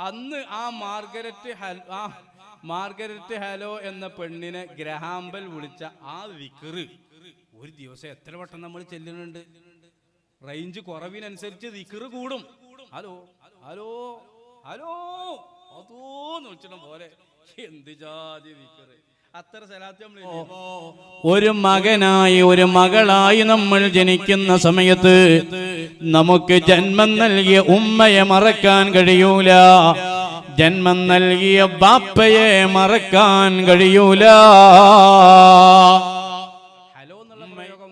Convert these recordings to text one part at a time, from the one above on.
അന്ന് ആ മാർഗരറ്റ് ആ മാർഗരറ്റ് ഹലോ എന്ന പെണ്ണിനെ ഗ്രഹാമ്പൽ വിളിച്ച ആ വിക്കറ് ഒരു ദിവസം എത്ര വട്ടം നമ്മൾ ചെല്ലുന്നുണ്ട്? റേഞ്ച് കുറവിനനുസരിച്ച് വിക്കറ് കൂടും. ഹലോ ഹലോ ഹലോ അതോ വിളിച്ചിട പോലെ. എന്ത് ജാതി വിക്കറ് ഒരു മകനായി ഒരു മകളായി നമ്മൾ ജനിക്കുന്ന സമയത്ത് നമുക്ക് ജന്മം നൽകിയ ഉമ്മയെ മറക്കാൻ കഴിയൂല. ജന്മം നൽകിയ ബാപ്പയെ മറക്കാൻ കഴിയൂല. ഹലോ എന്നുള്ള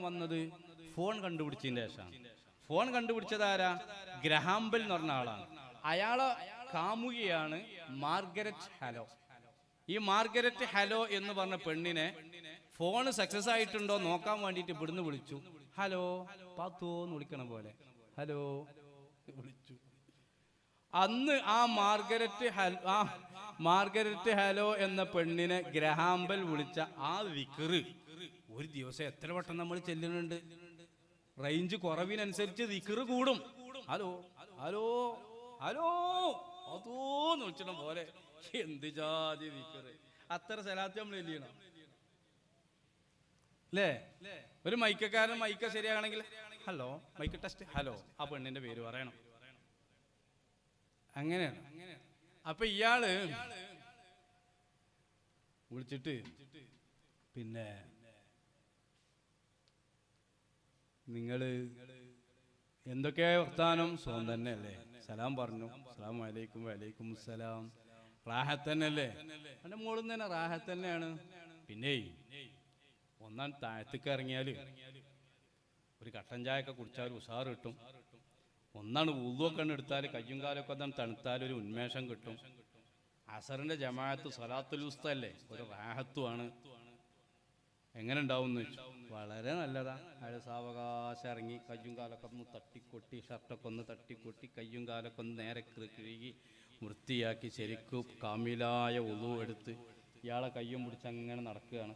വന്നത് ഫോൺ കണ്ടുപിടിച്ചതിന്റെ ശേഷം ഫോൺ കണ്ടുപിടിച്ചതാരാ ഗ്രഹാംബൽ എന്ന് പറഞ്ഞ ആളാണ്. അയാൾ കാമുകിയാണ് മാർഗരറ്റ് ഹലോ. ഈ മാർഗരറ്റ് ഹലോ എന്ന് പറഞ്ഞ പെണ്ണിനെ ഫോൺ സക്സസ് ആയിട്ടുണ്ടോ നോക്കാൻ വേണ്ടിയിട്ട് ഇവിടുന്ന് വിളിച്ചു. ഹലോ പാത്തോ എന്ന് വിളിക്കണ പോലെ. ഹലോ. വിളിച്ചു. അന്ന് ആ മാർഗരറ്റ് ആ മാർഗരറ്റ് ഹലോ എന്ന പെണ്ണിനെ ഗ്രഹാമ്പൽ വിളിച്ച ആ വിക്കറ് ഒരു ദിവസം എത്ര വട്ടം നമ്മൾ ചെല്ലുന്നുണ്ട്? റേഞ്ച് കുറവിനനുസരിച്ച് വിക്കറ് കൂടും. ഹലോ. ഹലോ. ഹലോ. അതോന്ന് വിളിച്ചിട പോലെ. എന്ത് ജാതി വിക്കറ് അത്ര സ്ഥലത്ത് നമ്മൾ ചെല്ലണം അല്ലേ? ഒരു മൈക്കക്കാരൻ മൈക്ക ശരിയാണെങ്കിൽ ഹലോ മൈക്ക് ടെസ്റ്റ് ഹലോ ആ പെണ്ണിന്റെ പേര് പറയണം. അങ്ങനെയാണ്. അപ്പൊ ഇയാൾ വിളിച്ചിട്ട് പിന്നെ നിങ്ങൾ എന്തൊക്കെ വർത്താനം? സുഖം തന്നെ അല്ലേ സലാം പറഞ്ഞു. സലാം വലൈക്കും വലൈക്കും സലാം. റാഹത്ത് തന്നെ അല്ലേ എന്റെ മോളിൽ തന്നെ റാഹത്ത് തന്നെയാണ്. പിന്നെ ഒന്നാം താഴത്തേക്ക് ഇറങ്ങിയാൽ ഒരു കട്ടൻ ചായയൊക്കെ കുടിച്ചാൽ കുടിച്ചാൽ ഉഷാറ് കിട്ടും. ഒന്നാണ് ഉള്ളുവൊക്കെ എടുത്താൽ കയ്യും കാലൊക്കെ തന്നെ തണുത്താൽ ഒരു ഉന്മേഷം കിട്ടും. അസറിന്റെ ജമാഅത്ത് സ്വലാത്തുൽ ഉസ്തല്ലേ ഒരു റാഹത്തുമാണ് എങ്ങനെ ഉണ്ടാവും എന്ന് വെച്ചു വളരെ നല്ലതാ. അയാൾ സാവകാശം ഇറങ്ങി കയ്യും കാലൊക്കെ ഒന്ന് തട്ടിക്കൊട്ടി ഷർട്ടൊക്കെ ഒന്ന് തട്ടിക്കൊട്ടി കയ്യും കാലൊക്കെ ഒന്ന് നേരെ കിഴുകി വൃത്തിയാക്കി ശരിക്കും കാമിലായ ഉളു എടുത്ത് ഇയാളെ കയ്യും പിടിച്ച് അങ്ങനെ നടക്കുകയാണ്.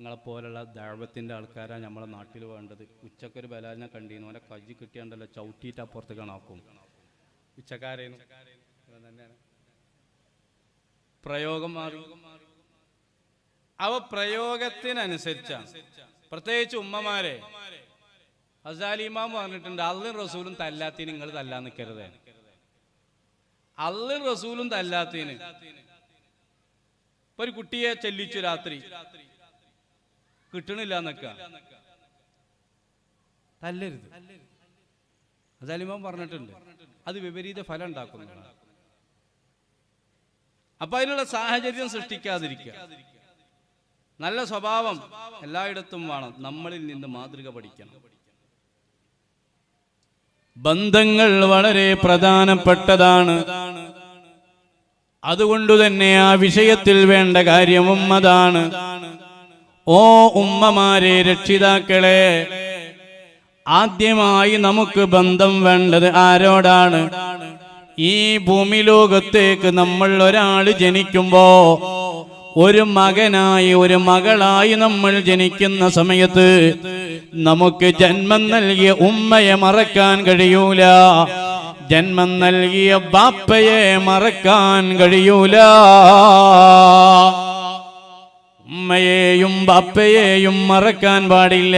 നിങ്ങളെപ്പോലുള്ള ദൈവത്തിന്റെ ആൾക്കാരാണ് നമ്മളെ നാട്ടിൽ വേണ്ടത്. ഉച്ചക്കൊരു ബലാലിനെ കണ്ടീന്നു അവനെ കജ്ജി കിട്ടിയാണ്ടല്ലോ ചവിട്ടിയിട്ട് അപ്പുറത്ത് കാണാക്കും ഉച്ചക്കാരേന്നു തന്നെയാണ്. പ്രയോഗം മാറി. അവ പ്രയോഗത്തിനനുസരിച്ചാണ്. പ്രത്യേകിച്ച് ഉമ്മമാരെ. അസാലിമാം പറഞ്ഞിട്ടുണ്ട് അള്ളും റസൂലും തല്ലാത്തിന് നിങ്ങൾ തല്ലാൻ നിൽക്കരുത്. അള്ളും റസൂലും തല്ലാത്തിന് ഇപ്പൊ ഒരു കുട്ടിയെ ചെല്ലിച്ചു രാത്രി. കിട്ടണില്ല എന്നൊക്ക തല്ലരുത്. അസാലിമാം പറഞ്ഞിട്ടുണ്ട്. അത് വിപരീത ഫലം ഉണ്ടാക്കുന്നു അപ്പൊ അതിനുള്ള സാഹചര്യം സൃഷ്ടിക്കാതിരിക്കുക. നല്ല സ്വഭാവം എല്ലായിടത്തും വേണം. നമ്മളിൽ നിന്ന് മാതൃക പഠിക്കണം. ബന്ധങ്ങൾ വളരെ പ്രധാനപ്പെട്ടതാണ്. അതുകൊണ്ട് തന്നെ ആ വിഷയത്തിൽ വേണ്ട കാര്യവും അതാണ്. ഓ ഉമ്മമാരെ രക്ഷിതാക്കളെ ആദ്യമായി നമുക്ക് ബന്ധം വേണ്ടത് ആരോടാണ്? ഈ ഭൂമി ലോകത്തേക്ക് നമ്മൾ ഒരാൾ ജനിക്കുമ്പോ ഒരു മകനായി ഒരു മകളായി നമ്മൾ ജനിക്കുന്ന സമയത്ത് നമുക്ക് ജന്മം നൽകിയ ഉമ്മയെ മറക്കാൻ കഴിയൂല. ജന്മം നൽകിയ ബാപ്പയെ മറക്കാൻ കഴിയൂല. ഉമ്മയെയും ബാപ്പയെയും മറക്കാൻ പാടില്ല.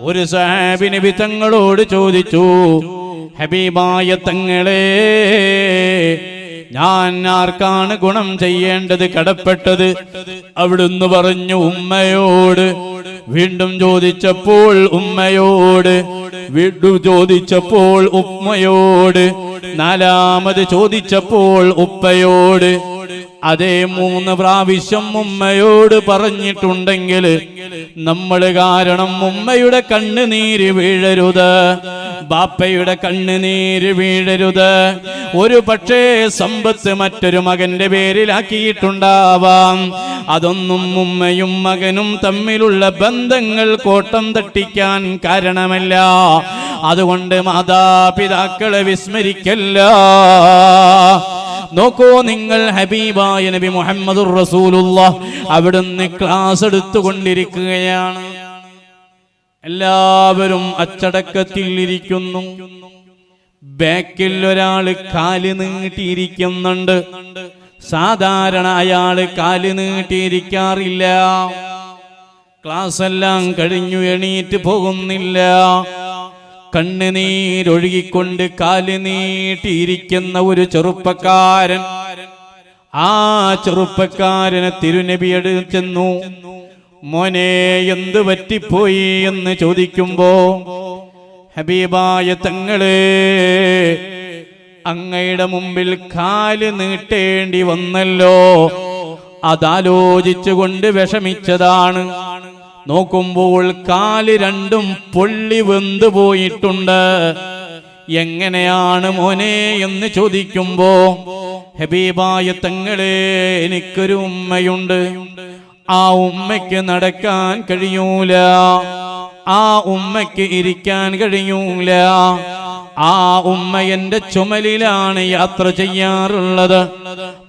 ഒരു സാഹിബിന് വിധങ്ങളോട് ചോദിച്ചു ഹബീബായ തങ്ങളെ ഞാൻ ആർക്കാണ് ഗുണം ചെയ്യേണ്ടത്? കടപ്പെട്ടത്? അവിടുന്ന് പറഞ്ഞു ഉമ്മയോട്. വീണ്ടും ചോദിച്ചപ്പോൾ ഉമ്മയോട്. വീണ്ടും ചോദിച്ചപ്പോൾ ഉമ്മയോട്. നാലാമത് ചോദിച്ചപ്പോൾ ഉപ്പയോട്. അതേ മൂന്ന് പ്രാവശ്യം ഉമ്മയോട് പറഞ്ഞിട്ടുണ്ടെങ്കിൽ നമ്മൾ കാരണം ഉമ്മയുടെ കണ്ണുനീര് വീഴരുത്. ബാപ്പയുടെ കണ്ണുനീര് വീഴരുത്. ഒരു പക്ഷേ സമ്പത്ത് മറ്റൊരു മകന്റെ പേരിലാക്കിയിട്ടുണ്ടാവാം. അതൊന്നും ഉമ്മയും മകനും തമ്മിലുള്ള ബന്ധങ്ങൾ കോട്ടം തട്ടിക്കാൻ കാരണമല്ല. അതുകൊണ്ട് മാതാപിതാക്കളെ വിസ്മരിക്കല്ല. നോക്കൂ നിങ്ങൾ ഹബീബായ നബി മുഹമ്മദ് റസൂലുള്ള അവിടുന്ന് ക്ലാസ് എടുത്തുകൊണ്ടിരിക്കുകയാണ്. എല്ലാവരും അച്ചടക്കത്തിൽ ഇരിക്കുന്നു. ബാക്കിൽ ഒരാൾ കാൽ നീട്ടിയിരിക്കുന്നുണ്ട്. സാധാരണ അയാൾ കാൽ നീട്ടിയിരിക്കാറില്ല. ക്ലാസ് എല്ലാം കഴിഞ്ഞു എണീറ്റ് പോകുന്നില്ല. കണ്ണുനീരൊഴുകിക്കൊണ്ട് കാൽ നീട്ടിയിരിക്കുന്ന ഒരു ചെറുപ്പക്കാരൻ ആ ചെറുപ്പക്കാരനെ തിരുനബി ചെന്നു. മോനെ എന്ത് പറ്റിപ്പോയി? എന്ന് ചോദിക്കുമ്പോ ഹബീബായ തങ്ങളെ അങ്ങയുടെ മുമ്പിൽ കാൽ നീട്ടേണ്ടി വന്നല്ലോ. അതാലോചിച്ചുകൊണ്ട് വിഷമിച്ചതാണ്. നോക്കുമ്പോൾ കാൽ രണ്ടും പൊള്ളി വെന്തു പോയിട്ടുണ്ട്. എങ്ങനെയാണ് മോനെ എന്ന് ചോദിക്കുമ്പോ ഹബീബായ തങ്ങളെ എനിക്കൊരു ഉമ്മയുണ്ട്. ആ ഉമ്മയ്ക്ക് നടക്കാൻ കഴിയൂല. ആ ഉമ്മയ്ക്ക് ഇരിക്കാൻ കഴിയൂല. ആ ഉമ്മ എന്റെ ചുമലിലാണ് യാത്ര ചെയ്യാറുള്ളത്.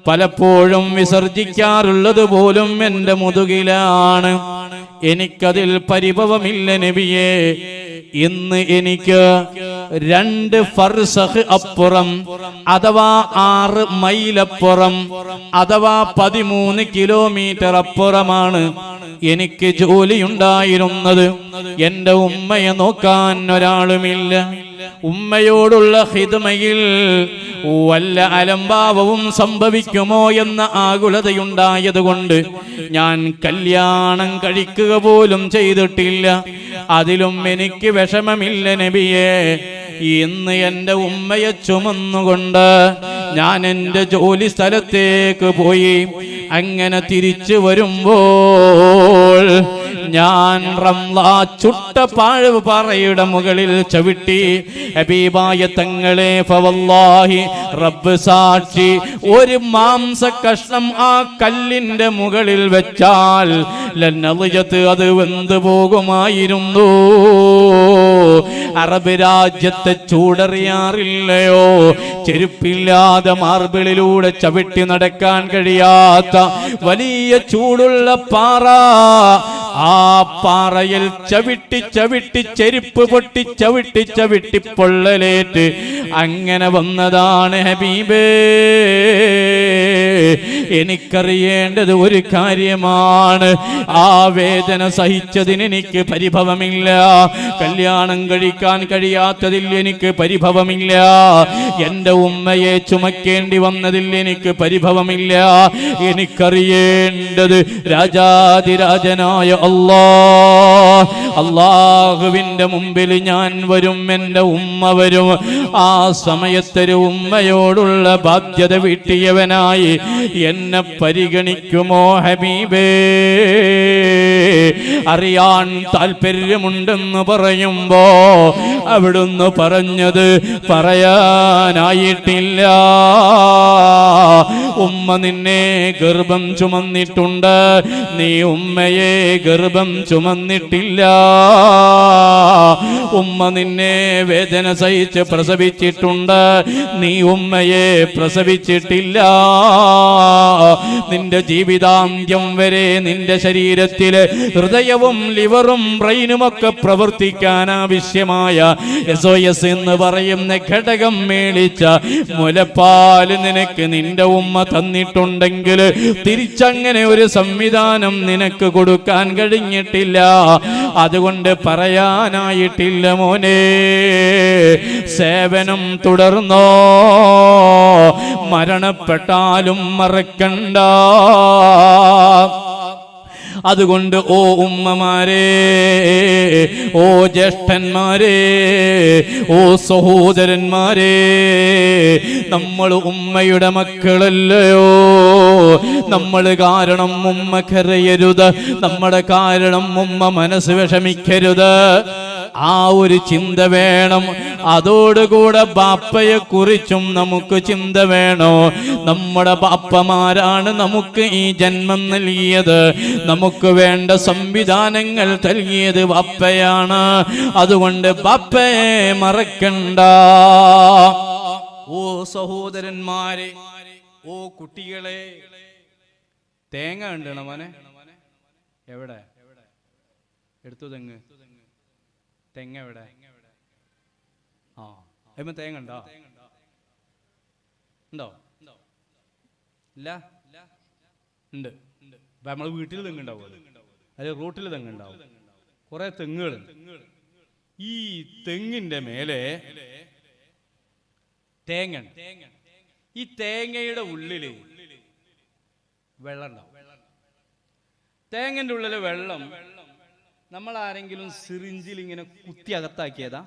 പലപ്പോഴും വിസർജിക്കാറുള്ളത് പോലും എന്റെ മുതുകിലാണ്. എനിക്കതിൽ പരിഭവമില്ല നബിയെ. ഇന്ന് എനിക്ക് രണ്ട് ഫർസഹ് അപ്പുറം അഥവാ ആറ് മൈലപ്പുറം അഥവാ പതിമൂന്ന് കിലോമീറ്റർ അപ്പുറമാണ് എനിക്ക് ജോലിയുണ്ടായിരുന്നത്. എന്റെ ഉമ്മയെ നോക്കാൻ ഒരാളുമില്ല. ഉമ്മയോടുള്ള ഹിതമയിൽ വല്ല അലംഭാവവും സംഭവിക്കുമോ എന്ന ആകുലതയുണ്ടായതുകൊണ്ട് ഞാൻ കല്യാണം കഴിക്കുക പോലും ചെയ്തിട്ടില്ല. അതിലും എനിക്ക് വിഷമമില്ല നബിയെ. ഇന്ന് എന്റെ ഉമ്മയെ ചുമന്നുകൊണ്ട് ഞാൻ എന്റെ ജോലി സ്ഥലത്തേക്ക് പോയി. അങ്ങനെ തിരിച്ചു വരുമ്പോൾ ഞാൻ റംലാ ചുട്ട പാഴ് പാറയുടെ മുകളിൽ ചവിട്ടി. ഹബീബായ തങ്ങളെ ഫവല്ലാഹി റബ്ബ് സാക്ഷി. ഒരു മാംസ കഷ്ണം ആ കല്ലിന്റെ മുകളിൽ വെച്ചാൽ ലന്നളിയത്ത് അത് വെന്തു പോകുമായിരുന്നു. അറബ് രാജ്യത്തെ ചൂടറിയാറില്ലയോ? ചെരുപ്പില്ലാതെ മാർബിളിലൂടെ ചവിട്ടി നടക്കാൻ കഴിയാത്ത വലിയ ചൂടുള്ള പാറ. ആ പാറയിൽ ചവിട്ടി ചവിട്ടി ചെരുപ്പ് പൊട്ടി ചവിട്ടി ചവിട്ടി പൊള്ളലേറ്റ്. അങ്ങനെ വന്നതാണ് ഹബീബേ. എനിക്കറിയേണ്ടത് ഒരു കാര്യമാണ്. ആ വേദന സഹിച്ചതിന് എനിക്ക് പരിഭവമില്ല. കല്യാണം കഴിക്കാൻ കഴിയാത്തതിൽ എനിക്ക് പരിഭവമില്ല. എന്റെ ഉമ്മയെ ചുമക്കേണ്ടി വന്നതിൽ എനിക്ക് പരിഭവമില്ല. എനിക്കറിയേണ്ടത് രാജാതിരാജനായ അല്ലാ അള്ളാഹുവിന്റെ മുമ്പിൽ ഞാൻ വരും എന്റെ ഉമ്മ വരും. ആ സമയത്തൊരു ഉമ്മയോടുള്ള ബാധ്യത വീട്ടിയവനായി. എന്നെ പരിഗണിക്കുമോ ഹബീബേ? അറിയാൻ താല്പര്യമുണ്ടെന്ന് പറയുമ്പോ അവിടുന്ന് പറഞ്ഞത് പറയാനായിട്ടില്ല. ഉമ്മ നിന്നെ ഗർഭം ചുമന്നിട്ടുണ്ട്. നീ ഉമ്മയെ ഗർഭം ചുമന്നിട്ടില്ല. ഉമ്മ നിന്നെ വേദന സഹിച്ച് പ്രസവിച്ചിട്ടുണ്ട്. നീ ഉമ്മയെ പ്രസവിച്ചിട്ടില്ല. നിന്റെ ജീവിതാന്ത്യം വരെ നിന്റെ ശരീരത്തിൽ ഹൃദയവും ലിവറും ബ്രെയിനും ഒക്കെ പ്രവർത്തിക്കാൻ ആവശ്യമായ എസ് ഒ എസ് എന്ന് പറയുന്ന ഘടകം മേളിച്ച മുലപ്പാൽ നിനക്ക് നിന്റെ ഉമ്മ തന്നിട്ടുണ്ടെങ്കിൽ തിരിച്ചങ്ങനെ ഒരു സംവിധാനം നിനക്ക് കൊടുക്കാൻ കഴിഞ്ഞിട്ടില്ല. അതുകൊണ്ട് പറയാനായിട്ടില്ല മോനെ സേവനം തുടർന്നോ മരണപ്പെട്ടാലും മറക്കണ്ട. അതുകൊണ്ട് ഓ ഉമ്മമാരെ ഓ ജ്യേഷ്ഠന്മാരെ ഓ സഹോദരന്മാരെ നമ്മൾ ഉമ്മയുടെ മക്കളല്ലയോ? നമ്മൾ കാരണം ഉമ്മ കരയരുത് നമ്മുടെ കാരണം ഉമ്മ മനസ്സ് വിഷമിക്കരുത്. ആ ഒരു ചിന്ത വേണം. അതോടുകൂടെ ബാപ്പയെ കുറിച്ചും നമുക്ക് ചിന്ത വേണോ? നമ്മുടെ ബാപ്പമാരാണ് നമുക്ക് ഈ ജന്മം നൽകിയത്. നമുക്ക് വേണ്ട സംവിധാനങ്ങൾ നൽകിയത് ബാപ്പയാണ്. അതുകൊണ്ട് ബാപ്പയെ മറക്കണ്ട. ഓ സഹോദരന്മാരെ ഓ കുട്ടികളെ തേങ്ങ ഉണ്ട് മോനെ? എവിടെ? എടുത്തു തെങ്ങ് തെങ്ങ് എവിടെ? ആ അതിന് തേങ്ങ ഉണ്ടോ? ഉണ്ടോ? ഇല്ല? ഉണ്ട്. അപ്പൊ നമ്മളെ വീട്ടിൽ തെങ്ങ് ഉണ്ടാവും അല്ലെ റോട്ടിൽ തെങ്ങ് ഉണ്ടാവും. കുറെ തെങ്ങുകൾ. ഈ തെങ്ങിന്റെ മേലെ തേങ്ങ. ഈ തേങ്ങയുടെ ഉള്ളിൽ വെള്ളം ഉണ്ടാവും. തേങ്ങന്റെ ഉള്ളിലെ വെള്ളം നമ്മൾ ആരെങ്കിലും സിറിഞ്ചിൽ ഇങ്ങനെ കുത്തി അകത്താക്കിയതാ?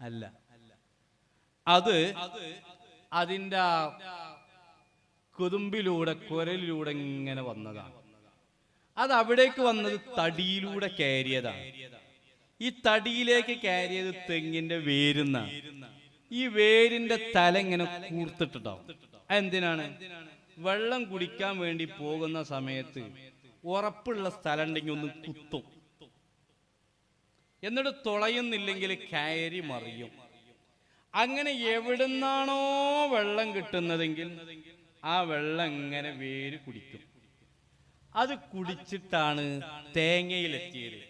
അല്ല. അത് അതിന്റെ ആ കൊതുമ്പിലൂടെ കുരലിലൂടെ ഇങ്ങനെ വന്നതാണ് അത് അവിടേക്ക് വന്നത് തടിയിലൂടെ കയറിയതാണ് ഈ തടിയിലേക്ക് കയറിയത് തെങ്ങിന്റെ വേരുന്ന. ഈ വേരിന്റെ തല ഇങ്ങനെ കൂർത്തിട്ടുണ്ടാവും എന്തിനാണ് വെള്ളം കുടിക്കാൻ വേണ്ടി പോകുന്ന സമയത്ത് ഉറപ്പുള്ള സ്ഥലം ഉണ്ടെങ്കിൽ ഒന്ന് കുത്തും. എന്നിട്ട് തുളയുന്നില്ലെങ്കിൽ കയറി മറിയും. അങ്ങനെ എവിടുന്നാണോ വെള്ളം കിട്ടുന്നതെങ്കിൽ ആ വെള്ളം ഇങ്ങനെ വേര് കുടിക്കും. അത് കുടിച്ചിട്ടാണ് തേങ്ങയിലെത്തിയത്.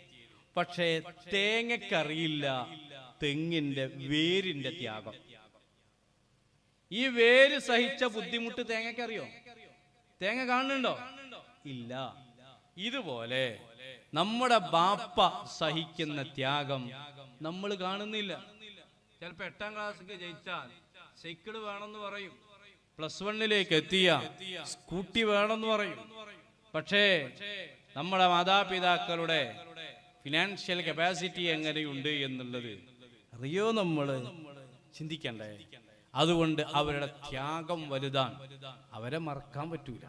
പക്ഷേ തേങ്ങക്കറിയില്ല തെങ്ങിന്റെ വേരിന്റെ ത്യാഗം. ഈ വേര് സഹിച്ച ബുദ്ധിമുട്ട് തേങ്ങക്കറിയോ? തേങ്ങ കാണുന്നുണ്ടോ? ഇല്ല. ഇതുപോലെ നമ്മുടെ ബാപ്പ സഹിക്കുന്ന ത്യാഗം നമ്മൾ കാണുന്നില്ല. ചിലപ്പോ എട്ടാം ക്ലാസ്സിൽ ജയിച്ചാൽ സൈക്കിൾ വേണമെന്ന് പറയും. പ്ലസ് വണ്ണിലേക്ക് എത്തിയ സ്കൂട്ടി വേണമെന്ന് പറയും. പക്ഷേ നമ്മുടെ മാതാപിതാക്കളുടെ ഫിനാൻഷ്യൽ കപ്പാസിറ്റി എങ്ങനെയുണ്ട് എന്നുള്ളത് അറിയോ നമ്മൾ ചിന്തിക്കണ്ടേ. അതുകൊണ്ട് അവരുടെ ത്യാഗം വലുതാണ്. അവരെ മറക്കാൻ പറ്റൂല.